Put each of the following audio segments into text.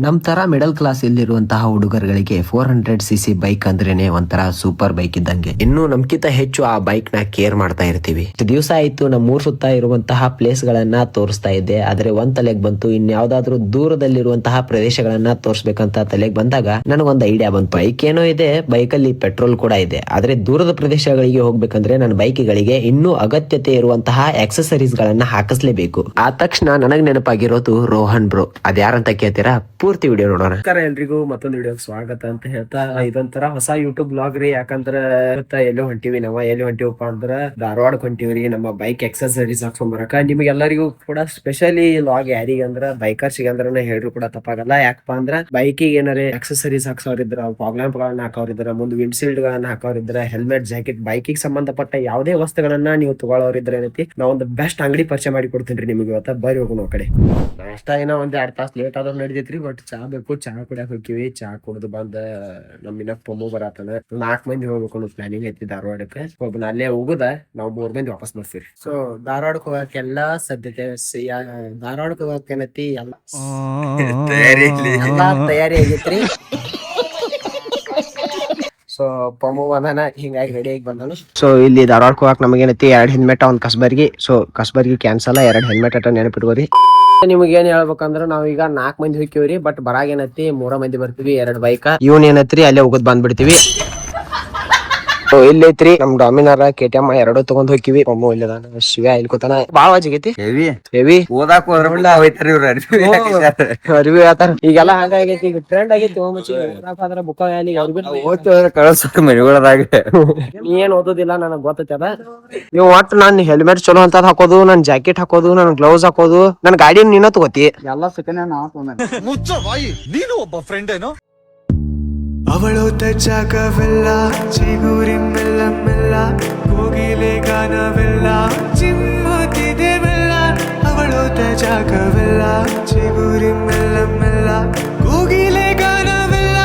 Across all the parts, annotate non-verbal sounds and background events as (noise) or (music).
ನಮ್ ತರ middle class ಇಲ್ಲಿರುವಂತಹ ಹುಡುಗರುಗಳಿಗೆ four hundred C C bike ಅಂದ್ರೇನೆ ಒಂಥರ ಸೂಪರ್ ಬೈಕ್ ಇದ್ದಂಗೆ. ಇನ್ನು ನಮ್ಕಿಂತ ಹೆಚ್ಚು ಆ ಬೈಕ್ನ ಕೇರ್ ಮಾಡ್ತಾ ಇರ್ತೀವಿ. ದಿವಸ ಆಯ್ತು ನಮ್ಮ ಊರ್ ಸುತ್ತ ಇರುವಂತಹ ಪ್ಲೇಸ್ ಗಳನ್ನ ತೋರಿಸ್ತಾ ಇದ್ದೆ. ಆದ್ರೆ ಒಂದ್ ತಲೆಗ್ ಬಂತು, ಇನ್ಯಾವ್ದಾದ್ರು ದೂರದಲ್ಲಿರುವಂತಹ ಪ್ರದೇಶಗಳನ್ನ ತೋರಿಸ್ಬೇಕಂತ ತಲೆಗೆ ಬಂದಾಗ ನನಗೊಂದು ಐಡಿಯಾ ಬಂತು. ಬೈಕ್ ಏನೋ ಇದೆ ಬೈಕ್ ಅಲ್ಲಿ ಪೆಟ್ರೋಲ್ ಕೂಡ ಇದೆ. ಆದ್ರೆ ದೂರದ ಪ್ರದೇಶಗಳಿಗೆ ಹೋಗ್ಬೇಕಂದ್ರೆ ನನ್ನ ಬೈಕ್ಗಳಿಗೆ ಇನ್ನೂ ಅಗತ್ಯತೆ ಇರುವಂತಹ ಎಕ್ಸಸರೀಸ್ ಗಳನ್ನ ಹಾಕಿಸ್ಲೇಬೇಕು. ಆ ತಕ್ಷಣ ನನಗ್ ನೆನಪಾಗಿರೋದು ರೋಹನ್ ಬ್ರೋ. ಅದ್ಯಾರಂತ ಕೇಳ್ತೀರಾ? ಪೂರ್ತಿ ವಿಡಿಯೋ ನೋಡೋಣ. ನಮಸ್ಕಾರ ಎಲ್ರಿಗೂ, ಮತ್ತೊಂದು ವಿಡಿಯೋಗೆ ಸ್ವಾಗತ ಅಂತ ಹೇಳ್ತಾ, ಇದೊಂಥರ ಹೊಸ ಯೂಟ್ಯೂಬ್ ಬ್ಲಾಗ್ ರೀ ಯಾಕಂದ್ರ ಎಲ್ಲೋ ಹೊಂಟಿವಿ ನಾವ, ಎಲ್ಲಿ ಹೊಂಟಿವಪ್ಪ ಅಂದ್ರ ಧಾರವಾಡ ಹೊಂಟಿವ್ರಿ ನಮ್ಮ ಬೈಕ್ ಎಕ್ಸಸರೀಸ್ ಹಾಕ್ಸ್ಕೊಂಡ್ ಬರಕ ನಿಮ್ಗೆಲ್ಲರಿಗೂ ಕೂಡ ಸ್ಪೆಷಲಿ ಲಾಗ್ ಯಾರಿಗ ಅಂದ್ರ ಬೈಕರ್ಸ್ ಅಂದ್ರ ಹೇಳ್ರು ಕೂಡ ತಪ್ಪಾಗಲ್ಲ. ಯಾಕಪ್ಪ ಅಂದ್ರ ಬೈಕಿಗೆ ಏನಾರ ಎಕ್ಸಸರೀಸ್ ಹಾಕ್ಸೋರಿದ್ರ ಪ್ರಾಬ್ಲಮ್ ಗಳನ್ನ ಹಾಕೋರಿದ್ರ ಮುಂದ್ ವಿಂಡ್ಶೀಲ್ಡ್ ಗಳನ್ನ ಹಾಕೋರಿದ್ರ ಹೆಲ್ಮೆಟ್ ಜಾಕೆಟ್ ಬೈಕಿಗೆ ಸಂಬಂಧಪಟ್ಟ ಯಾವುದೇ ವಸ್ತುಗಳನ್ನ ನೀವು ತಗೊಳ್ಳೋರಿದ್ರ ಏನೈತಿ ನಾವ್ ಒಂದು ಬೆಸ್ಟ್ ಅಂಗಡಿ ಪರಿಚಯ ಮಾಡಿ ಕೊಡ್ತೀನಿ ನಿಮಗೆ ಇವತ್ತ. ಬರ್ರಿ ಹೋಗೋಣ ಕಡೆ. ಅಷ್ಟ ಏನೋ ಒಂದ್ ಎರಡ್ ತಾಸ್ ಲೇಟ್ ಆದ್ರೂ ನಡಿತೈತ್ರಿ ಬಟ್ ಚಾ ಬೇಕು ಚಾ ಕುಡಿಯಾಕ ಹೋಗಿವಿ ಚಾ ಕುಡಿದು ಬಂದ ನಮ್ ಇನ್ನ ಪೊಮ್ಮು ಬರತ್ತದ ನಾಲ್ಕ್ ಮಂದಿ ಹೋಗ್ಬೇಕು ಅನ್ನೋ ಪ್ಲಾನಿಂಗ್ ಐತಿ ಧಾರವಾಡಕ್ಕೆ ಒಬ್ಬ ಅಲ್ಲೇ ಹೋಗುದ ನಾವ್ ಮೂರ್ ಮಂದಿ ವಾಪಸ್ ಬರ್ತೀವಿ ಸೊ ಧಾರವಾಡಕ್ ಹೋಗಕ್ ಎಲ್ಲಾ ಸದ್ಯತೆ ಧಾರವಾಡಕ್ ಹೋಗಕ್ ಏನತಿ ಎಲ್ಲಾ ತಯಾರಿ ಆಗೈತ್ರಿ ಸೊ ಪಮೋ ಬಂದಾನ ಹಿಂಗಾಗಿ ರೆಡಿ ಆಗಿ ಬಂದನು. ಸೊ ಇಲ್ಲಿ ಧಾರವಾಡಕ್ಕೆ ಹೋಗಕ್ ನಮಗೇನೈತಿ ಎರಡು ಹೆಲ್ಮೆಟ್ ಒಂದು ಕಸ್ಬರ್ಗಿ. ಸೊ ಕಸ್ಬರ್ಗಿ ಕ್ಯಾನ್ಸಲ್ ಎರಡು ಹೆಲ್ಮೆಟ್ ಅಟ ನೆನಪಿಟ್ಕೋರಿ. ನಿಮ್ಗೆ ಏನ್ ಹೇಳ್ಬೇಕಂದ್ರ ನಾವ್ ಈಗ ನಾಲ್ಕ್ ಮಂದಿ ಹೋಗ್ತೀವ್ರಿ ಬಟ್ ಬರಾಗ ಏನೈತಿ ಮೂರ ಮಂದಿ ಬರ್ತೀವಿ ಎರಡ್ ಬೈಕ್ ಇವನ್ ಏನೈತ್ರಿ ಅಲ್ಲೇ ಹೋಗೋದ್ ಬಂದ್ಬಿಡ್ತೀವಿ. ಸೊ ಇಲ್ಲೈತ್ರಿ ನಮ್ ಡಾಮಿನಾರ ಕೆ ಟಿ ಎಂ ಎರಡು ತಗೊಂಡ್ ಹೋಗಿವಿ ಒಮ್ಮ ಇಲ್ಲದಾನ ಶಿವ ಇಲ್ಕೋತಾನ ಬಾಳ ವಾಜಿಗೈತಿ ಹೆವಿ. ಹೆವಿ? ಓದಾಕ್ ಅರಿವಿ ಆತಾರ ಈಗೆಲ್ಲ ಹಂಗಾಗೈತಿ ಈಗ ಟ್ರೆಂಡ್ ಆಗೈತಿ ಅಲ್ಲಿ ಅರ್ಬಿ ಓದ್ತಿ ಹೋದ್ರ ಕಳ್ಸಕ್ ಮರಿಗಳದಾಗ. ನೀ ಏನ್ ಓದೋದಿಲ್ಲ ನನಗ್ ಗೊತ್ತೈತಿ ಅದ? ನೀವು ಒಟ್ಟು ನಾನ್ ಹೆಲ್ಮೆಟ್ ಚಲೋ ಅಂತ ಹಾಕೋದು ನನ್ ಜಾಕೆಟ್ ಹಾಕೋದು ನನ್ ಗ್ಲೌಸ್ ಹಾಕೋದು ನನ್ ಗಾಡಿ ನೀನ ತಗೋತಿ ಎಲ್ಲಾ ಸುಖನೇ ನಾನು ನಾವ್ ಮುಚ್ಚ ಬಾಯಿ ನೀನು ಒಬ್ಬ ಫ್ರೆಂಡ್ ಏನೋ? ಅವಳೋತ ಜಾಗವೆಲ್ಲ ಚಿಗುರಿ ಮೆಲ್ಲ ಮೆಲ್ಲ ಕೋಗಿಲೆ ಗಾನವೆಲ್ಲ ಚಿಮ್ಮುತ್ತಿದೆ ಮೆಲ್ಲ ಅವಳೋತ ಜಾಗವೆಲ್ಲ ಚಿಗುರಿ ಮೆಲ್ಲ ಮೆಲ್ಲ ಕೋಗಿಲೆ ಗಾನವೆಲ್ಲ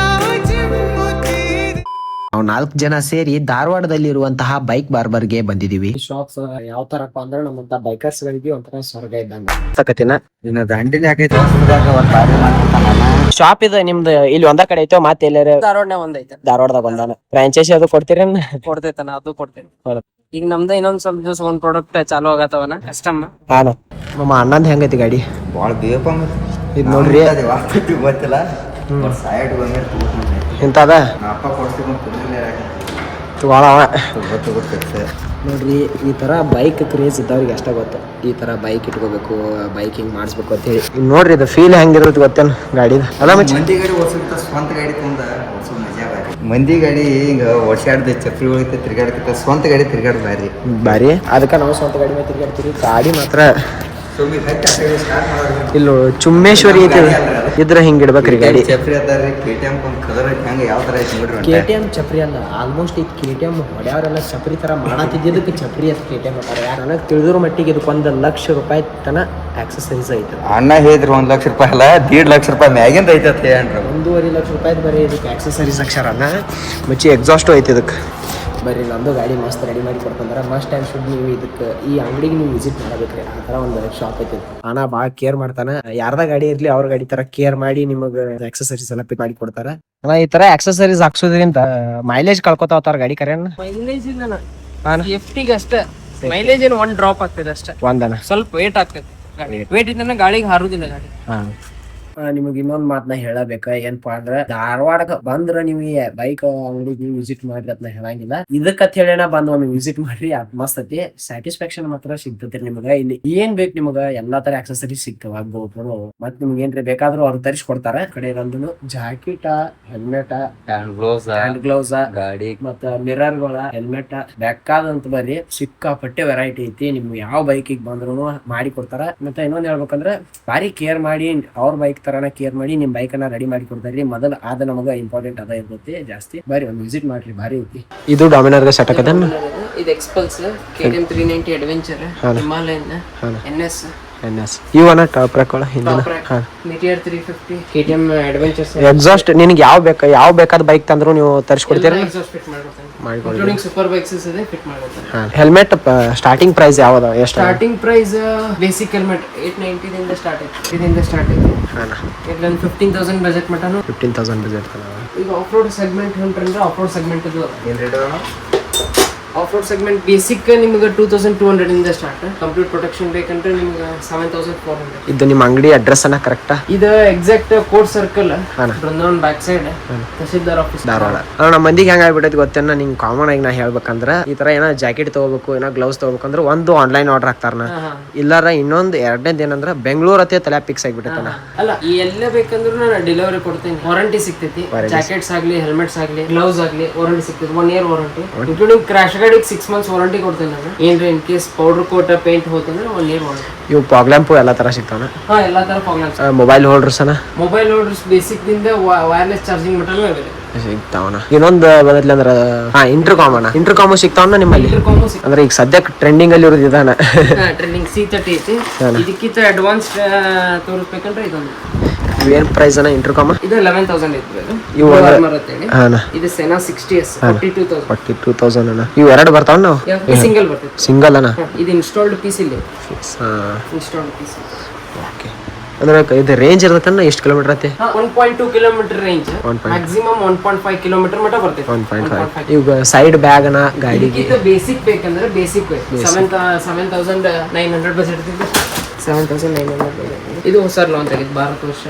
ನಾವು ನಾಲ್ಕು ಜನ ಸೇರಿ ಧಾರವಾಡದಲ್ಲಿ ಇರುವಂತಹ ಬೈಕ್ ಬಾರ್ಬರ್ಗೆ ಬಂದಿದೀವಿ ಶಾಪ್ಸ್ ಯಾವ ತರಪ್ಪ ಅಂದ್ರೆ ನಮ್ಮಂತ ಬೈಕರ್ಸ್ ಗಳಿಗೆ ಒಂಥರ ಸ್ವರ್ಗ ಇದ್ದಂಗ. ಸಕತ್ತಿನ ನಿನ್ನ ದಾಂಡಿನ ಹಾಕೈತಿ ಹೊಸದಾಗ ಒಂದ್ ಬಾರಿ ಮಾಡ್ತಾನಲ್ಲ ಶಾಪ್ ಇದೆ ನಿಮ್ದು ಇಲ್ಲಿ ಒಂದ ಕಡೆ ಐತೋ ಮತ್ತೆ ಎಲ್ಲಾರ ಧಾರವಾಡನೇ ಒಂದೈತೆ ಧಾರವಾಡದಾಗ ಒಂದಾನ. ಫ್ರಾಂಚೈಸಿ ಅದು ಕೊಡ್ತೀರೇನ್ ಕೊಡ್ತೈತನ ಅದು ಕೊಡ್ತೇನೆ. ಹೌದಾ. ಈಗ ನಮ್ದ ಇನ್ನೊಂದ್ ಸ್ವಲ್ಪ ದಿವಸ ಒಂದ್ ಪ್ರಾಡಕ್ಟ್ ಚಾಲು ಆಗತ್ತವನ ಕಸ್ಟಮ್ ಹಾನ. ನಮ್ಮ ಅಣ್ಣಂದ್ ಹೆಂಗೈತಿ ಗಾಡಿ? ಬಾಳ ಬೇಯಪ್ಪ ಇದ್ ನೋಡ್ರಿ. ಗೊತ್ತಿಲ್ಲ. ಇಂತದ ಅಪ್ಪ ಕೊಡ್ತೀವಿ ಗೊತ್ತು ಗೊತ್ತಿರುತ್ತೆ ನೋಡ್ರಿ ಈ ತರ ಬೈಕ್ ಕ್ರೇಜ್ ಇದ್ದವ್ರಿಗೆ ಅಷ್ಟೇ ಗೊತ್ತು. ಈ ತರ ಬೈಕ್ ಇಟ್ಕೋಬೇಕು ಬೈಕ್ ಹಿಂಗ್ ಮಾಡಿಸ್ಬೇಕು ಅಂತ ಹೇಳಿ. ಈಗ ನೋಡ್ರಿ ಇದು ಫೀಲ್ ಹೆಂಗಿರುತ್ತೆ ಗೊತ್ತೇನು ಗಾಡಿ ಅಲ್ಲ ಮಚ್ಚಿ ಮಂದಿ ಗಾಡಿ ಓಡಿಸಿರ್ತ ಸ್ವಂತ ಗಾಡಿ ತಂದ ಓಡಿಸೋ ಮಜಾ ಬಾರಿ ಮಂದಿ ಗಾಡಿ ಹಿಂಗ ಓಡ್ಸಾಡ್ದ ಚಪ್ರಿ ಒಳಗೆ ತಿರ್ಗಾಡ್ತಿತ್ತ ಸ್ವಂತ ಗಾಡಿ ತಿರ್ಗಾಡ್ ಬಾರಿ ಬಾರಿ ಅದಕ್ಕೆ ನಾವು ಸ್ವಂತ ಗಾಡಿ ಮೇಲೆ ತಿರ್ಗಾಡ್ತೀವಿ. ಗಾಡಿ ಮಾತ್ರ ಮಾಡೋದು ಚುಮ್ಮೇಶ್ವರಿ ಐತಿ ಇದ್ರ ಹಿಂಗ್ ಇಡ್ಬೇಕ್ರಿ ಗಾಡಿ. ಚಪ್ರಿ ಅದಾರಿ ಕೆ ಟಿ ಎಂ ಒಂದು ಕಲರ್ ಐತಿ ಹಂಗ ಯಾವ ತರ ಐತಿ ನೋಡ್ರಿ ಕೆ ಒಂದ್ ಟಿ ಎಂ ಚಪ್ರಿ ಅಲ್ಲ ಆಲ್ಮೋಸ್ಟ್ ಈ ಕೆ ಟಿ ಎಂ ಹೊಡ್ಯಾವ್ರೆಲ್ಲ ಚಪ್ರಿ ತರ ಮಾಡಾತಿದ್ದಕ್ಕೆ ಚಪ್ರಿ ಅಂತ ಕೆ ಟಿ ಎಂ ಅಂತಾರೆ ನನಗೆ ತಿಳಿದ್ರ ಮಟ್ಟಿಗೆ ಇದಕ್ಕೆ ಒಂದು ಲಕ್ಷ ರೂಪಾಯಿ ತನ ಆಕ್ಸಸರೀಸ್ ಐತೆ. ಅಣ್ಣ ಹೇಳಿದ್ರು ಒಂದ್ ಲಕ್ಷ ರೂಪಾಯಿ ಅಲ್ಲ ದೀಡ್ ಲಕ್ಷ ರೂಪಾಯಿ ಮ್ಯಾಗಿಂದ ಐತೆ ಅಂತ ಹೇಳ್ರಿ ಒಂದೂವರೆ ಲಕ್ಷ ರೂಪಾಯಿ ಬರೀ ಇದಕ್ಕೆ ಆಕ್ಸಸರೀಸ್ ಅಣ್ಣ ಮಚ್ಚಿ ಎಕ್ಸಾಸ್ಟ್ ಐತಿ ಇದಕ್ಕೆ. ಬರೀ ನಮ್ಮದು ಗಾಡಿ ಮಸ್ತ್ ರೆಡಿ ಮಾಡಿ ಕೊಡ್ತಂದ್ರೆ ಮಸ್ಟ್ ಟೈಮ್ ಶುಡ್ ನೀವು ಇದಕ್ಕೆ ಈ ಅಂಗಡಿಗೆ ನೀವು ವಿಸಿಟ್ ಮಾಡಬೇಕ್ರಿ. ಆ ಥರ ಒಂದು ಶಾಪ್ ಐತಿ ಅಣ್ಣ ಭಾಳ ಕೇರ್ ಮಾಡ್ತಾನೆ. ಯಾರ್ದ ಗಾಡಿ ಇರ್ಲಿ ಅವ್ರ ಗಾಡಿ ತರ ಕೇರ್ ಮಾಡಿ ನಿಮಗೆ ಎಕ್ಸಸರೀಸ್ ಎಲ್ಲ ಪಿಕ್ ಮಾಡಿ ಕೊಡ್ತಾರೆ. ಅಣ್ಣ ಈ ತರ ಎಕ್ಸಸರೀಸ್ ಹಾಕ್ಸೋದ್ರಿಂದ ಮೈಲೇಜ್ ಕಳ್ಕೊತಾವ ಗಾಡಿ ಕರೆಯನ್ನ ಮೈಲೇಜ್ ಇಲ್ಲ ಎಫ್ಟಿಗೆ ಅಷ್ಟೇ. ಮೈಲೇಜ್ ಏನು ಒಂದ್ ಡ್ರಾಪ್ ಆಗ್ತದೆ ಅಷ್ಟೇ. ಒಂದನ ಸ್ವಲ್ಪ ವೇಟ್ ಆಗ್ತದೆ. ಗಾಡಿ ವೇಟ್ ಇದ್ದ ಗಾಳಿಗೆ ಹಾರುದಿಲ್ಲ ಗಾಡಿ. ನಿಮಗೆ ಇನ್ನೊಂದ್ ಮಾತನ್ನ ಹೇಳಬೇಕ. ಏನ್ಪಾ ಅಂದ್ರ ಧಾರವಾಡಕ್ಕೆ ಬಂದ್ರ ನೀವು ಬೈಕ್ ಅಂಗಡಿಗೆ ವಿಸಿಟ್ ಮಾಡ್ರಿ ಅದನ್ನ ಹೇಳಂಗಿಲ್ಲ. ಇದಕ್ಕ ಹೇಳೇನ ಬಂದ್ ಒಮ್ಮೆ ವಿಸಿಟ್ ಮಾಡ್ರಿ ಅದ್ ಮಸ್ತ್ ಐತಿ. ಸ್ಯಾಟಿಸ್ಫ್ಯಾಕ್ಷನ್ ಮಾತ್ರ ಸಿಗ್ತೈತಿ ನಿಮಗ. ಇಲ್ಲಿ ಏನ್ ಬೇಕು ನಿಮಗ ಎಲ್ಲಾ ತರ ಆಕ್ಸೆಸರಿ ಸಿಗ್ತಾವ ಗೋಪುರ ಮತ್ ನಿಮ್ಗೆ ಏನ್ರಿ ಬೇಕಾದ್ರೂ ಅವ್ರು ತರಿಸಿ ಕೊಡ್ತಾರ ಕಡೆ ಇರೋದು ಜಾಕೆಟ್ ಹೆಲ್ಮೆಟ್ ಹ್ಯಾಂಡ್ ಗ್ಲೌಸ್ ಗಾಡಿ. ಮತ್ತ ಮಿರರ್ಗಳ ಹೆಲ್ಮೆಟ್ ಬೇಕಾದಂತ ಬರ್ರಿ ಸಿಕ್ಕಾಪಟ್ಟೆ ವೆರೈಟಿ ಐತಿ. ನಿಮ್ಗೆ ಯಾವ ಬೈಕಿಗೆ ಬಂದ್ರು ಮಾಡಿ ಕೊಡ್ತಾರ ಮತ್ತೆ ಇನ್ನೊಂದ್ ಹೇಳ್ಬೇಕಂದ್ರ ಬಾರಿ ಕೇರ್ ಮಾಡಿ ಅವ್ರ ಬೈಕ್ ತರಾನ ಕೇರ್ ಮಾಡಿ ನಿಮ್ಮ ಬೈಕನ್ನ ಅನ್ನ ರೆಡಿ ಮಾಡಿ ಕೊಡ್ತಾರ್ರಿ ಮೊದಲ ಆದ ನಮಗೆ ಇಂಪಾರ್ಟೆಂಟ್ ಅದ ಇರುತ್ತೆ. ಜಾಸ್ತಿ ಬಾರಿ ಒಂದು ವಿಸಿಟ್ ಮಾಡ್ರಿ ಬಾರಿ ಐತಿ. ಇದು ಡಾಮಿನರ್ ಸೆಟ್ ಇದು Xpulse K T M three ninety adventure Himalayan N S N S ಇವನ ಟಾಪ್ ಹಾಕೋಳ ಹಿಂದಿನ. Meteor three fifty K T M adventures exhaust ನಿನ್ಗೆ ಯಾವ ಬೇಕು ಯಾವ ಬೇಕಾದ ಬೈಕ್ ತಂದ್ರು ನೀವು ತರಿಸ್ಕೊಡ್ತೀರಾ ಎಕ್ಸಾಸ್ಟ್ ಫಿಟ್ ಮಾಡ್ಕೊಡ್ತೇನೆ. ಇನ್ಕ್ಲೂಡಿಂಗ್ ಸೂಪರ್ ಬೈಕ್ಸ್ ಇದೆ ಫಿಟ್ ಹೆಲ್ಮೆಟ್ ಸ್ಟಾರ್ಟಿಂಗ್ ಪ್ರೈಸ್ ಯಾವ್ದು ಎಷ್ಟು starting price basic helmet eight ನೈಂಟಿದಿಂದ start ಐತಿ ಇದರಿಂದ ಸ್ಟಾರ್ಟ್ ಐತಿ ಇಲ್ಲೊಂದು ಫಿಫ್ಟೀನ್ ತೌಸಂಡ್ ಬಜೆಟ್ ಮಟನು. ಫಿಫ್ಟೀನ್ ತೌಸಂಡ್ ಬಜೆಟ್ ಈಗ ಆಫ್ ರೋಡ್ ಸೆಗ್ಮೆಂಟ್ ಹೊಂಟ್ರಂದ್ರೆ ಆಫ್ ರೋಡ್ ಸೆಗ್ಮೆಂಟ್ ಇದು ಆಫ್ ರೋಡ್ ಸೆಗ್ಮೆಂಟ್ ಬೇಸಿಕ್ ನಿಮ್ಗೆ ಟೂ ತೌಸಂಡ್ ಟೂ ಹಂಡ್ರೆಡ್ ಇಂದ ಸ್ಟಾರ್ಟ್ ಕಂಪ್ಲೀಟ್ ಪ್ರೊಟೆಕ್ಷನ್ ಬೇಕಂದ್ರೆ ನಿಮ್ಗೆ ಸೆವೆನ್ ತೌಸಂಡ್ ಫೋರ್ ಹಂಡ್ರೆಡ್ ಇದು ನಿಮ್ಮ ಅಂಗಡಿ ಅಡ್ರೆಸ್ ಅನ್ನ ಕರೆಕ್ಟಾ ಇದು exact court circle Brindavan back side tahsildar office Dharwad. ನಮ್ಮ ಮಂದಿಗೆ ಹೆಂಗ್ ಆಗ್ಬಿಟ್ಟೈತಿ ಗೊತ್ತೇನ? ನಿಂಗೆ ಕಾಮನ್ ಆಗಿ ನಾ ಹೇಳ್ಬೇಕಂದ್ರ ಈ ತರ ಏನೋ ಜಾಕೆಟ್ ತಗೋಬೇಕು ಏನೋ ಗ್ಲೌಸ್ ತಗೋಬೇಕಂದ್ರ ಒಂದು ಆನ್ಲೈನ್ ಆರ್ಡರ್ ಹಾಕ್ತಾರನ ಇಲ್ಲಾರ ಇನ್ನೊಂದು ಎರಡನೇದು ಏನಂದ್ರ ಬೆಂಗಳೂರು ಅತ್ತೆ ತಲೆ ಫಿಕ್ಸ್ ಆಗಿಬಿಟ್ಟೈತನ ಅಲ್ಲ ಈ ಎಲ್ಲ ಬೇಕಂದ್ರೂ ನಾನು ಡೆಲಿವರಿ ಕೊಡ್ತೀನಿ. ವಾರಂಟಿ ಸಿಗ್ತೈತಿ. ಜಾಕೆಟ್ಸ್ ಆಗ್ಲಿ ಹೆಲ್ಮೆಟ್ಸ್ ಆಗ್ಲಿ ಗ್ಲೌಸ್ ಆಗ್ಲಿ ವಾರಂಟಿ ಸಿಗ್ತೈತಿ. One year warranty including crash ಗಾಡಿಗೆ ಸಿಕ್ಸ್ ಮಂತ್ಸ್ ವಾರಂಟಿ ಕೊಡ್ತೇನೆ ನಾನು. ಏನ್ರಿ in case powder coat paint ಹೋತಂದ್ರೆ one year warranty ಇವು ಪ್ರಾಬ್ಲಮ್ ಎಲ್ಲ ತರ ಸಿಗ್ತಾವನ ಹಾ ಎಲ್ಲಾ ತರ ಪ್ರಾಬ್ಲಮ್ಸ್ ಮೊಬೈಲ್ ಹೋಲ್ಡರ್ಸ್ ಅನ್ನ ಮೊಬೈಲ್ ಹೋಲ್ಡರ್ಸ್ ಬೇಸಿಕ್ ದಿಂದ ವೈರ್ಲೆಸ್ ಚಾರ್ಜಿಂಗ್ ಮಟನ್ ಇದೆ ಸಿಗ್ತಾವನ ಇನ್ನೊಂದು ಬದಲಿ ಅಂದ್ರೆ ಹಾ ಇಂಟರ್ಕಾಮ್ ಅಣ್ಣ ಇಂಟರ್ಕಾಮ್ ಸಿಗ್ತಾವನ ನಿಮ್ಮಲ್ಲಿ? ಇಂಟರ್ಕಾಮು ಅಂದ್ರೆ ಈಗ ಸದ್ಯಕ್ಕೆ ಟ್ರೆಂಡಿಂಗ್ ಅಲ್ಲಿ ಇರೋದು ಇದಾನ? ಟ್ರೆಂಡಿಂಗ್ ಸಿ ತರ್ಟಿ ಐತಿ ಇದಕ್ಕಿಂತ ಅಡ್ವಾನ್ಸ್ ತೋರಿಸ್ಬೇಕಂದ್ರೆ ಇದೊಂದು. ಏನ್ ಪ್ರೈಸ್ ಅನ್ನ ಇಂಟರ್ಕಾಮ್ ಇದು ಲೆವೆನ್ ತೌಸಂಡ್ ಐತಿ ಇದು. ಇವು ಅಂತೇಳಿ ಇದು ಸೆನಾ sixty S forty two thousand forty two thousand ಅಣ್ಣ. ಇವು ಎರಡು ಬರ್ತಾವ ನಾವು? ಸಿಂಗಲ್ ಬರ್ತೈತಿ. ಸಿಂಗಲ್ ಅಣ್ಣ? ಇದು ಇನ್ಸ್ಟಾಲ್ಡ್ ಪೀಸ್ ಇಲ್ಲಿ. ಹಾ. ಇನ್ಸ್ಟಾಲ್ಡ್ ಪೀಸ್ ಓಕೆ ಅಂದ್ರೆ ಇದು ರೇಂಜ್ ಇರ್ತೈತನ್ನ ಎಷ್ಟು ಕಿಲೋಮೀಟರ್ ಐತಿ? One point two kilometre range maximum one point five kilometre ಮಟ್ಟ ಬರ್ತೈತೆ. ಒನ್ ಪಾಯಿಂಟ್ ಫೈವ್ ಈಗ ಸೈಡ್ ಬ್ಯಾಗ್ ಅನ್ನ ಗಾಡಿಗೆ. ಇದು ಬೇಸಿಕ್ ಬೇಕಂದ್ರೆ basic seven seven thousand nine hundred budget seven thousand nine hundred ಇದು ಹೊಸ ಲೋನ್ ಆಗಿದ್ದು ಭಾರತ ವರ್ಷ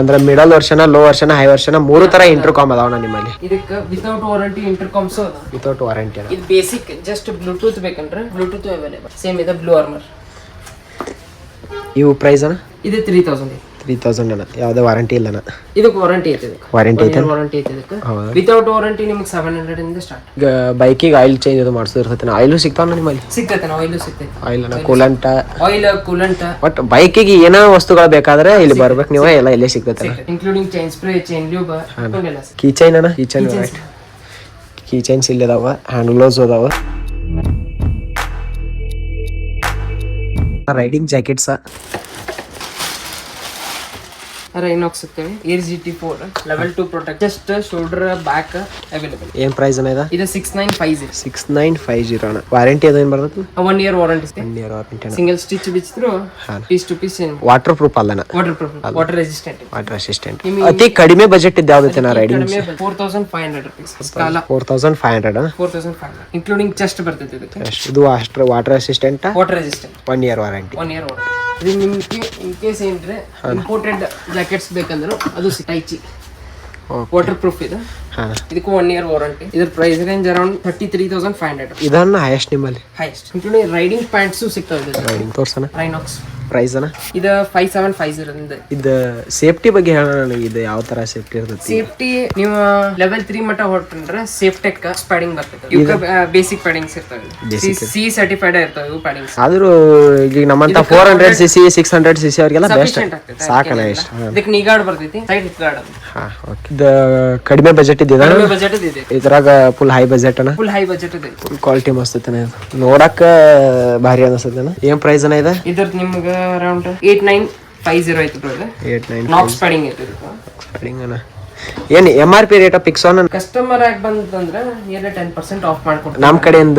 ಅಂದ್ರೆ ಮಿಡಲ್ ವರ್ಷನ ಲೋ ವರ್ಷನ ಹೈ ವರ್ಷನ ಮೂರು ತರ ಇಂಟರ್ಕಾಮ್ ಅದಾವಣ್ಣ ನಿಮ್ಮಲ್ಲಿ. ಇದಕ್ಕೆ ವಿತೌಟ್ ವಾರಂಟಿ ಇಂಟರ್ಕಾಮ್ಸ್ ಅದ. ವಿತೌಟ್ ವಾರಂಟಿ ಇದು ಬೇಸಿಕ್ ಜಸ್ಟ್ ಬ್ಲೂಟೂತ್ ಬೇಕಂದ್ರೆ ಬ್ಲೂಟೂತ್ ಅವೈಲೇಬಲ್ ಸೇಮ್ ಇದೆ ಬ್ಲೂ ಆರ್ಮರ್ ಇವು ಪ್ರೈಸ್ ಅಣ್ಣ? ಇದು ತ್ರೀ ತೌಸಂಡ್ ತ್ರೀ ತೌಸಂಡ್ ಅಣ್ಣ. ಯಾವುದೇ ವಾರಂಟಿ ಇಲ್ಲ ಅಣ್ಣ. ಇದಕ್ಕೆ ವಾರಂಟಿ ಐತೆ ಇದಕ್ಕೆ. ವಾರಂಟಿ ಐತೆ? ವಾರಂಟಿ ಐತೆ ಇದಕ್ಕೆ. ವಿತೌಟ್ ವಾರಂಟಿ ನಿಮ್ಗೆ ಸೆವೆನ್ ಹಂಡ್ರೆಡ್ ಇಂದ ಸ್ಟಾರ್ಟ್ ಈಗ ಬೈಕಿಗೆ ಆಯಿಲ್ ಚೇಂಜ್ ಅದು ಮಾಡಿಸಿರ್ತೈತೆ ಆಯಿಲು ಸಿಗ್ತಾವ ನಿಮ್ಮಲ್ಲಿ? ಸಿಗ್ತೈತೆ ಆಯಿಲು ಸಿಗ್ತೈತೆ. ಆಯಿಲ್ ಅಣ್ಣ ಕೂಲಂಟ ಆಯಿಲ್ ಕೂಲಂಟ್ ಬಟ್ ಬೈಕಿಗೆ ಏನೋ ವಸ್ತುಗಳು ಬೇಕಾದ್ರೆ ಇಲ್ಲಿ ಬರ್ಬೇಕು ನೀವು ಎಲ್ಲ ಇಲ್ಲೇ ಸಿಗ್ತೈತೆ including chain spray chain lube key chain ಅಣ್ಣ. ಕೀ ಚೈನ್ ಕೀ ಚೈನ್ಸ್ ಇಲ್ಲದಾವ ಹ್ಯಾಂಡ್ ಗ್ಲೌಸ್ ಅದಾವ ರೈಡಿಂಗ್ ಜಾಕೆಟ್ಸ್ ರೈನಾಕ್ಸ್ ಅಂತೇಳಿ air G T four level to protect just shoulder back available ಏನ್ ಪ್ರೈಸ್ ಅನ್ನ ಇದು? ಇದು six nine five zero six nine five zero ಅಣ್ಣ. Warranty ಅದೇನು ಬರ್ತದೆ one year warranty one year warranty single stitch ಬಿಚ್ಚಿದ್ರು piece two piece waterproof ಅಲ್ಲ waterproof water resistant water assistant ಅತಿ ಕಡಿಮೆ ಬಜೆಟ್ ಇದ್ದು ಯಾವ್ದೈತೆ ನಾ riding four thousand five hundred rupees four thousand five hundred four thousand five hundred including chest ಬರ್ತೈತೆ ಇದಕ್ಕೆ ಇದು. Water water resistant water resistant one year warranty one year warranty ಇದು ನಿಮ್ಗೆ ಇನ್ ಕೇಸ್ ಏನ್ರೆ ಇಂಪೋರ್ಟೆಡ್ ಜಾಕೆಟ್ಸ್ ಬೇಕಂದ್ರೆ ಅದು Taichi waterproof ಇದು. ಹಾ. ಇದಕ್ಕೂ ಒನ್ ಇಯರ್ ವಾರಂಟಿ ಇದ್ರ price range around thirty three thousand five hundred ಇದನ್ನ ಹೈಯೆಸ್ಟ್ ನಿಮ್ಮಲ್ಲಿ? ಹೈಯೆಸ್ಟ್ ರೈಡಿಂಗ್ ಪ್ಯಾಂಟ್ಸು ಸಿಗ್ತವೆ ರೈಡಿಂಗ್ ತೋರ್ಸಣ? ರೈನಾಕ್ಸ್ ಪ್ರೈಸ್ ಅಣ್ಣ? ಇದು ಫೈವ್ ಸೆವೆನ್ ಫೈವ್ ಜೀರೋ ಇದು ಸೇಫ್ಟಿ ಬಗ್ಗೆ ಹೇಳೋಣ ನನಗೆ ಇದು ಯಾವ ತರ ಸೇಫ್ಟಿ ಇರ್ತೈತಿ? ಸೇಫ್ಟಿ ನೀವು ಲೆವೆಲ್ ತ್ರೀ ಮಟ್ಟ ಹೊರಟ್ರೆ ಸೇಫ್ಟೆಕ್ ಪ್ಯಾಡಿಂಗ್ ಬರ್ತದೆ ಇವಕ್ಕೆ ಬೇಸಿಕ್ ಪ್ಯಾಡಿಂಗ್ಸ್ ಇರ್ತವೆ. ಸಿ ಸರ್ಟಿಫೈಡ್ ಇರ್ತವೆ ಇವು ಪ್ಯಾಡಿಂಗ್ಸ್ ಆದ್ರೂ ಈಗ ನಮ್ಮಂತ four hundred C C six hundred C C ಅವ್ರಿಗೆಲ್ಲ ಬೆಸ್ಟ್ ಸಾಕಲ್ಲ ಇಷ್ಟ. ಇದಕ್ಕೆ ನೀ ಗಾರ್ಡ್ ಬರ್ತೈತಿ ಸೈಡ್ ಹಿಪ್ ಗಾರ್ಡ್ ಅದು. ಹಾ ಓಕೆ ಇದು ಕಡಿಮೆ ಬಜೆಟ್ ಇದೆ ಕಡಿಮೆ ಬಜೆಟ್ ಇದೆ. ಇದ್ರಾಗ ಫುಲ್ ಹೈ ಬಜೆಟ್ ಅಣ್ಣ? ಫುಲ್ ಹೈ ಬಜೆಟ್ ಇದೆ. ಫುಲ್ ಕ್ವಾಲಿಟಿ ಮಸ್ತ್ ಇದು. ನೋಡಕ್ಕ ಭಾರಿ ಅನಿಸ್ತೈತನ ಏನ್ ಪ್ರೈಸ್ ಅನ್ನ ಇದೆ? ಇದ್ರದ್ದು ನಿಮ್ಗೆ around eight nine five zero ಐತಿ ಬ್ರೋದ ಏಟ್ ನೈನ್ ನಾಕ್ಸ್ ಏನ್ M R P rate fix on customer ಆಗಿ ಬಂತಂದ್ರೆ ನಿಯರ್ಲಿ ಟೆನ್ ಪರ್ಸೆಂಟ್ ಆಫ್ ಮಾಡ್ಕೊಡ್ತೀನಿ. ನಮ್ ಕಡೆಯಿಂದ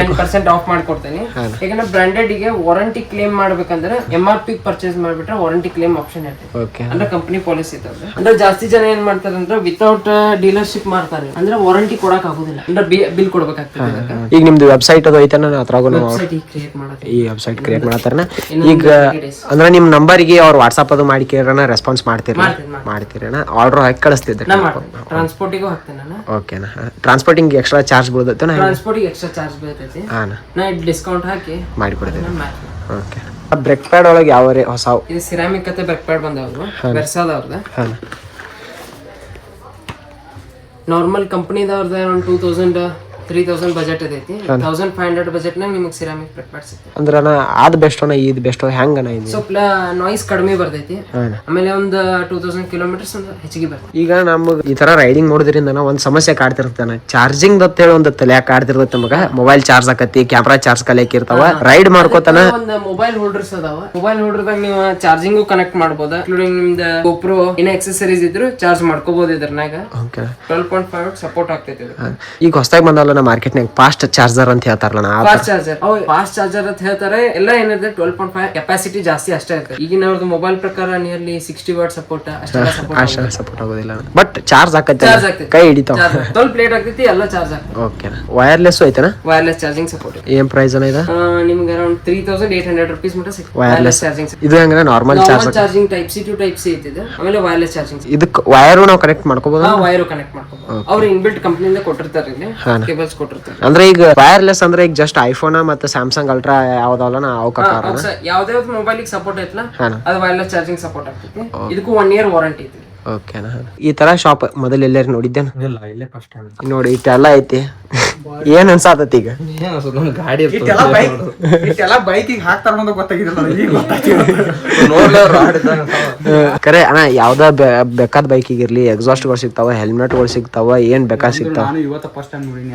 ಟೆನ್ ಪರ್ಸೆಂಟ್ ಆಫ್ ಮಾಡ್ಕೊಡ್ತೀನಿ. ಯಾಕಂದ್ರೆ ಬ್ರಾಂಡೆಡ್ಗೆ ವಾರಂಟಿ ಕ್ಲೇಮ್ ಮಾಡ್ಬೇಕಂದ್ರೆ ಎಂ ಆರ್ ಪಿ ಪರ್ಚೇಸ್ ಮಾಡ್ಬಿಟ್ರೆ ವಾರಂಟಿ ಕ್ಲೇಮ್ ಆಪ್ಷನ್ ಇರ್ತದೆ ಅಂದ್ರೆ ಕಂಪನಿ ಪಾಲಿಸಿ ಇರ್ತದೆ ಅಂದ್ರೆ ಜಾಸ್ತಿ ಜನ ಏನ್ ಮಾಡ್ತಾರೆ ಅಂದ್ರೆ ವಿತೌಟ್ ಡೀಲರ್ಶಿಪ್ ಮಾಡ್ತಾರೆ ಅಂದ್ರೆ ವಾರಂಟಿ ಕೊಡಕ್ ಆಗುದಿಲ್ಲ. ಅಂದ್ರೆ ಬಿಲ್ ಕೊಡ್ಬೇಕಾಗ್ತದೆ ಈಗ ನಿಮ್ದು ವೆಬ್ಸೈಟ್ ಅದು ಅದ್ರಾಗೂ ಈಗ ಮಾಡೋದು ಈ ವೆಬ್ಸೈಟ್ ಕ್ರಿಯೇಟ್ ಮಾಡ್ತಾರೆ ಈಗ 30 days. ಅಂದ್ರೆ ನಿಮ್ ನಂಬರ್ಗೆ ಅವ್ರು ವಾಟ್ಸಪ್ ಅದು ಮಾಡಿ ಕೇಳೋಣ ರೆಸ್ಪಾನ್ಸ್ ಮಾಡ್ತೀರಿ ಮಾಡ್ತೀರಾ. ಮಾಡ್ತೀರಣ ಆರ್ಡರ್ ಹಾಕಿ ಕಳಿಸ್ತಿದ್ದೆ ನಾ ಮಾಡ್ತೀನಿ ಟ್ರಾನ್ಸ್ಪೋರ್ಟಿಗೂ ಹಾಕ್ತೇನೆ ನಾನು. ಓಕೆನಾ ಟ್ರಾನ್ಸ್ಪೋರ್ಟಿಂಗ್ ಎಕ್ಸ್ಟ್ರಾ ಚಾರ್ಜ್ ಬೀಳ್ದೈತೆ ನಾ ಟ್ರಾನ್ಸ್ಪೋರ್ಟಿಗೆ ಎಕ್ಸ್ಟ್ರಾ ಚಾರ್ಜ್ ಬೀಳ್ತೈತಿ. ಹಾಂ ನಾ ಡಿಸ್ಕೌಂಟ್ ಹಾಕಿ ಮಾಡಿಕೊಡ್ತೀನಿ. ಓಕೆ ಬ್ರೇಕ್ ಪ್ಯಾಡ್ ಒಳಗೆ ಯಾವ ಹೊಸ ಇದು ಸಿರಾಮಿಕ್ ಕತೆ ಬ್ಯಾಕ್ ಪ್ಯಾಡ್ ಬಂದವ್ರು ಬೆರ್ಸಾದವ್ರದ ಹಾಂ ನಾರ್ಮಲ್ ಕಂಪ್ನಿದವ್ರದ್ದು ಒಂದು two thousand three thousand budget ಐತಿ ತೌಸಂಡ್ ಫೈವ್ ಹಂಡ್ರೆಡ್ ಬಜೆಟ್ನಾಗ ನಿಮಗೆ ಸಿರಾಮಿಕ್ ಪ್ಲೇಟ್ ಸಿಗ್ತದೆ ಅಂದ್ರೆ ಅದ್ ಬೆಸ್ಟ್ ಬೆಸ್ಟೋನ ಇದು ಬೆಸ್ಟೋ ಅನ ಇದು? ಸ್ವಲ್ಪ ನಾಯ್ಸ್ ಕಡಿಮೆ ಬರ್ತೈತಿ. ಆಮೇಲೆ ಒಂದು ಟೂ ತೌಸಂಡ್ ಕಿಲೋಮೀಟರ್ಸ್ ಅಂದ್ರೆ ಹೆಚ್ಚಿಗೆ ಬರ್ತೈತಿ. ಈಗ ನಮ್ಗೆ ಈ ತರ ರೈಡಿಂಗ್ ನೋಡಿದ್ರಿಂದ ನಾವು ಒಂದು ಸಮಸ್ಯೆ ಕಾಡ್ತಿರ್ತಾನ ಚಾರ್ಜಿಂಗ್ ಅಂತ ಹೇಳಿ ಒಂದು ತಲೆ ಕಾಡ್ತಿರ್ತೈತೆ ನಮಗ. ಮೊಬೈಲ್ ಚಾರ್ಜ್ ಆಕತಿ ಕ್ಯಾಮ್ರಾ ಚಾರ್ಜ್ ಕಲಿಯಕ್ ಇರ್ತಾವ. ರೈಡ್ ಮಾಡ್ಕೋತಾನ ಒಂದು ಮೊಬೈಲ್ ಹೋಲ್ಡರ್ಸ್ ಅದಾವ. ಮೊಬೈಲ್ ಹೋಲ್ಡರ್ದಾಗ ನೀವು ಚಾರ್ಜಿಂಗು ಕನೆಕ್ಟ್ ಮಾಡ್ಬೋದ. ಇನ್ಕ್ಲೂಡಿಂಗ್ ನಿಮ್ದು ಗೋಪ್ರೋ ಏನೇ ಎಕ್ಸಸರೀಸ್ ಇದ್ರು ಚಾರ್ಜ್ ಮಾಡ್ಕೋಬಹುದು ಇದ್ರನಾಗ ಟ್ವೆಲ್ ಪಾಯಿಂಟ್ ಫೈವ್ ಸಪೋರ್ಟ್ ಆಗ್ತೈತಿ ಈಗ ಹೊಸದಾಗಿ ಬಂದಲ್ಲ ನಾ ಮಾರ್ಕೆಟ್ನಾಗ ಫಾಸ್ಟ್ ಚಾರ್ಜರ್ ಅಂತ ಹೇಳ್ತಾರಲ್ಲ ಫಾಸ್ಟ್ ಚಾರ್ಜರ್ ಫಾಸ್ಟ್ ಚಾರ್ಜರ್ ಅಂತ ಹೇಳ್ತಾರೆ ಎಲ್ಲ ಏನಿದೆ ಟ್ವೆಲ್ ಪಾಯಿಂಟ್ ಫೈವ್ ಕೆಪಾಸಿಟಿ ಜಾಸ್ತಿ ಅಷ್ಟೇ ಇರ್ತದೆ ಈಗಿನ ಅವ್ರದ್ದು ಮೊಬೈಲ್ ಪ್ರಕಾರ ನಿಯರ್ಲಿ ಸಿಕ್ಸ್ಟಿ ವಾಟ್ ಸಪೋರ್ಟ್ ಅಷ್ಟೆಲ್ಲ ಸಪೋರ್ಟ್ ಸಪೋರ್ಟ್ ಆಗೋದಿಲ್ಲ. ಬಟ್ ಚಾರ್ಜ್ ಹಾಕತ್ತೆ ಚಾರ್ಜ್ ಆಗ್ತೈತಿ ಕೈ ಹಿಡಿತಾವ ಟ್ವೆಲ್ ಪ್ಲೇಟ್ ಆಗ್ತೈತಿ ಎಲ್ಲ ಚಾರ್ಜ್ ಆಗ್ತದೆ ಓಕೆ ವೈರ್ಲೆಸ್ ಐತನ? ವೈರ್ಲೆಸ್ ಚಾರ್ಜಿಂಗ್ ಸಪೋರ್ಟ್ ಏನ್ ಪ್ರೈಸ್ ಅನ್ನ ಇದೆ? ನಿಮ್ಗೆ around three thousand eight hundred rupees ಮಟ್ಟ ಸಿಗ್ತದೆ. ವೈರ್ಲೆಸ್ ಚಾರ್ಜಿಂಗ್ ಇದು ಹೆಂಗಂದ್ರೆ normal charge charging type C to type C ಐತಿದೆ ಆಮೇಲೆ ವೈರ್ಲೆಸ್ ಚಾರ್ಜಿಂಗ್ ಇದಕ್ಕೆ ವೈರು ನಾವು ಕನೆಕ್ಟ್ ಮಾಡ್ಕೋಬಹುದು ವೈರು ಕನೆಕ್ಟ್ ಮಾಡ್ಕೋಬಹುದು ಅವ್ರು ಇನ್ಬಿಲ್ಟ್ ಕಂಪ್ನಿಯಿಂದ ಕೊಟ್ಟಿರ್ತಾರೆ ಇಲ್ಲಿ. ಕೇಬಲ್ಸ್ ಕೊಟ್ಟಿರ್ತಾರೆ. ಅಂದ್ರೆ ಈಗ ವೈರ್ಲೆಸ್ ಅಂದ್ರೆ ಈಗ ಜಸ್ಟ್ ಐಫೋನ್ ಮತ್ತೆ ಸ್ಯಾಮ್ಸಂಗ್ ಅಲ್ಟ್ರಾ ಯಾವ್ದಲ್ಲ ನಾ ಅವ್ ಕಾರಣ? ಯಾವ್ದೇ ಯಾವ್ದು ಮೊಬೈಲ್ ಸಪೋರ್ಟ್ ಐತಲ್ಲ ಹಾಂ. ಅದು ವೈರ್ಲೆಸ್ ಚಾರ್ಜಿಂಗ್ ಸಪೋರ್ಟ್ ಆಗ್ತೈತಿ. ಇದಕ್ಕೂ ಒನ್ ಇಯರ್ ವಾರಂಟಿ ಐತಿ ಓಕೆನಾ ಈ ತರ ಶಾಪ್ ಮೊದಲು ಎಲ್ಲಾರು ನೋಡಿದ್ದೇನ? ಇಲ್ಲ ಇಲ್ಲೇ ಫಸ್ಟ್ ಟೈಮ್ ನೋಡಿ ಇಷ್ಟೆಲ್ಲ ಐತಿ. ಏನ್ ಅನ್ಸಾತತಿ ಈಗ? ಗಾಡಿ ಇಷ್ಟೆಲ್ಲ ಬೈಕ್ ಈಗ ಬೈಕಿಗೆ ಹಾಕ್ತಾರ ಅನ್ನೋದು (laughs) ಕರೆ ಅಣ್ಣ ಯಾವ್ದ ಬೇಕಾದ ಬೈಕಿಗೆ ಇರ್ಲಿ ಎಕ್ಸಾಸ್ಟ್ಗಳು ಸಿಗ್ತಾವ ಹೆಲ್ಮೆಟ್ಗಳು ಸಿಗ್ತಾವ ಏನ್ ಬೇಕಾ ಸಿಗ್ತಾವ? ನಾನು ಇವತ್ತ ಫಸ್ಟ್ ಟೈಮ್ ನೋಡಿನಿ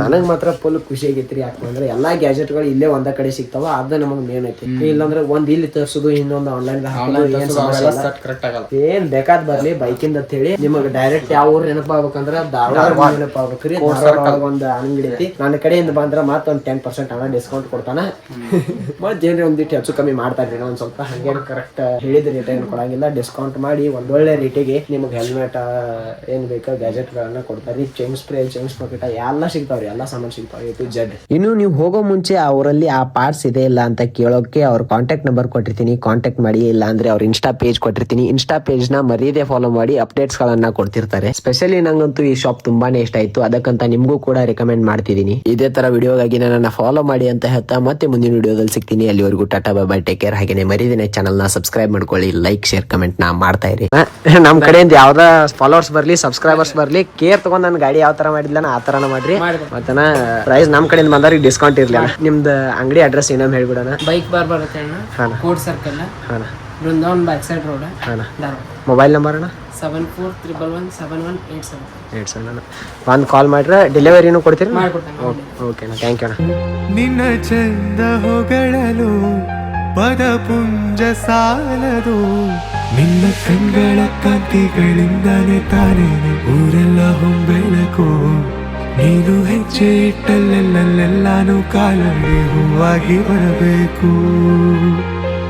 ನನಗ್ ಮಾತ್ರ ಫುಲ್ ಖುಷಿ ಆಗೈತ್ರಿ ಯಾಕಂದ್ರೆ ಎಲ್ಲಾ ಗ್ಯಾಜೆಟ್ಗಳು ಇಲ್ಲೇ ಒಂದ ಕಡೆ ಸಿಗ್ತಾವ ಅದ ನಮಗ್ ಮೇನ್ ಐತಿ. ಇಲ್ಲಾಂದ್ರೆ ಒಂದ್ ಇಲ್ಲಿ ತರ್ಸುದು ಇನ್ನೊಂದು ಆನ್ಲೈನ್ ಏನ್ ಸಮಸ್ಯೆ ಬರ್ಲಿ ಬೈಕಿಂದ ಅಂತ ಹೇಳಿ ನಿಮಗೆ ಡೈರೆಕ್ಟ್ ಯಾವ ಊರ್ ನೆನಪಾಗ್ಬೇಕಂದ್ರ ಧಾರವಾಡ ನೆನಪಾಗ್ಬೇಕ್ರಿ ಧಾರವಾಡ ಒಂದ್ ಅಂಗಡಿ ಐತಿ. ನನ್ನ ಕಡೆಯಿಂದ ಬಂದ್ರ ಮತ್ತ ಒಂದ್ ಟೆನ್ ಪರ್ಸೆಂಟ್ ಹಣ ಡಿಸ್ಕೌಂಟ್ ಕೊಡ್ತಾನ. ಮತ್ ಏನ್ರಿ ಒಂದಿಟ್ಟು ಹೆಚ್ಚು ಕಮ್ಮಿ ಮಾಡ್ತಾರ್ರಿ ಒಂದ್ ಸ್ವಲ್ಪ ಹಂಗೇನ್ ಕರೆಕ್ಟ್ ಹೇಳಿದ ರೇಟ್ ಏನು ಕೊಡಂಗಿಲ್ಲ. ಡಿಸ್ಕೌಂಟ್ ಮಾಡಿ ಒಂದೊಳ್ಳೆ ರೇಟಿಗೆ ನಿಮಗೆ ಹೆಲ್ಮೆಟ್ ಏನ್ ಬೇಕೋ ಗ್ಯಾಜೆಟ್ ಗಳನ್ನ ಕೊಡ್ತಾರ್ರಿ ಚೈನ್ ಸ್ಪ್ರೇ ಚೈನ್ ಪಾಕೆಟ್ ಎಲ್ಲಾ ಸಿಗ್ತಾವ್ರಿ. ಎಲ್ಲಾ ಸಾಮಾನ್ ಸಿಗ್ತಾವ ಇದು ಜಡ್ ಇನ್ನು ನೀವು ಹೋಗೋ ಮುಂಚೆ ಅವರಲ್ಲಿ ಆ ಪಾರ್ಟ್ಸ್ ಇದೆ ಇಲ್ಲ ಅಂತ ಕೇಳೋಕೆ ಅವ್ರ ಕಾಂಟ್ಯಾಕ್ಟ್ ನಂಬರ್ ಕೊಟ್ಟಿರ್ತೀನಿ. ಕಾಂಟ್ಯಾಕ್ಟ್ ಮಾಡಿ ಇಲ್ಲ ಅಂದ್ರೆ ಅವ್ರ ಇನ್ಸ್ಟಾ ಪೇಜ್ ಕೊಟ್ಟಿರ್ತೀನಿ. ಇನ್ಸ್ಟಾ ಪೇಜ್ನ ಮರೀದೆ ಫಾಲೋ ಮಾಡಿ ಅಪ್ಡೇಟ್ಸ್ ಗಳನ್ನ ಕೊಡ್ತಿರ್ತಾರೆ. ಸ್ಪೆಷಲಿ ನಂಗಂತೂ ಈ ಶಾಪ್ ತುಂಬಾನೇ ಇಷ್ಟ ಆಯ್ತು. ಅದಕ್ಕಂತ ನಿಮ್ಗೂ ಕೂಡ ರೆಕಮೆಂಡ್ ಮಾಡ್ತಿದ್ದೀನಿ. ಇದೇ ತರ ವಿಡಿಯೋಗಾಗಿ ನನ್ನ ಫಾಲೋ ಮಾಡಿ ಅಂತ ಹೇಳ್ತಾ ಮತ್ತೆ ಮುಂದಿನ ವಿಡಿಯೋದಲ್ಲಿ ಸಿಗ್ತೀನಿ. ಅಲ್ಲಿವರೆಗೂ ಟಾಟಾ ಬೈ ಟೇಕ್ ಕೇರ್ ಹಾಗೆ ಮರಿದಿನ ಚಾನಲ್ನ ಸಬ್ಸ್ಕ್ರೈಬ್ ಮಾಡ್ಕೊಳ್ಳಿ ಲೈಕ್ ಶೇರ್ ಕಮೆಂಟ್ ನಾ ಮಾಡ್ತಾ ಇರಿ. ನಮ್ ಕಡೆಯಿಂದ ಯಾವ್ದ ಫಾಲೋವರ್ಸ್ ಬರ್ಲಿ ಸಬ್ಸ್ಕ್ರೈಬರ್ಸ್ ಬರ್ಲಿ ಕೇರ್ ತಗೊಂಡ್ ನನ್ ಗಾಡಿ ಯಾವ ತರ ಮಾಡಿದ್ಲ ಆ ತರನ ಮಾಡ್ರಿ. ಮತ್ತನ ಪ್ರೈಸ್ ನಮ್ ಕಡೆಯಿಂದ ಬಂದವ್ರಿಗೆ ಡಿಸ್ಕೌಂಟ್ ಇರ್ಲಿಲ್ಲ. ನಿಮ್ದು ಅಂಗಡಿ ಅಡ್ರೆಸ್ ಏನೋ ಹೇಳ್ಬಿಡೋಣ. ಬೈಕ್ ಬಾರ್ ಬರುತ್ತೆ ಕೋಡ್ ಸರ್ಕಲ್ ಹಾಂ ಬೃಂದಾವನ್ ಬ್ಯಾಕ್ ಸೈಡ್ ರೋಡ್ ಅಣ್ಣ ಧಾರವಾಡ. ಮೊಬೈಲ್ ನಂಬರ್ ಅಣ್ಣ? Seven four triple one seven one eight seven eight seven ಒಂದು ಕಾಲ್ ಮಾಡ್ರೆ ಡೆಲಿವರಿನೂ ಕೊಡ್ತೀರಿ? ಮಾಡ್ಕೊಡ್ತೇನೆ ಓಕೆ ಥ್ಯಾಂಕ್ ಯು ಅಣ್ಣ ನಿನ್ನ ಚಂದ ಹೊಗಳಲು ಪದಪುಂಜ ಸಾಲದು. ನಿನ್ನ ಕಂಗಳ ಕಾಂತಿಗಳಿಂದಾನೆ ತಾನೇ ಊರೆಲ್ಲ ಹೊಂಬೆಳಕು ನೀನು ಹೆಜ್ಜೆ ಇಟ್ಟಲ್ಲೆಲ್ಲೆಲ್ಲಾನು ಕಾಲಡಿ ಹೂವಾಗಿ ಬರಬೇಕು.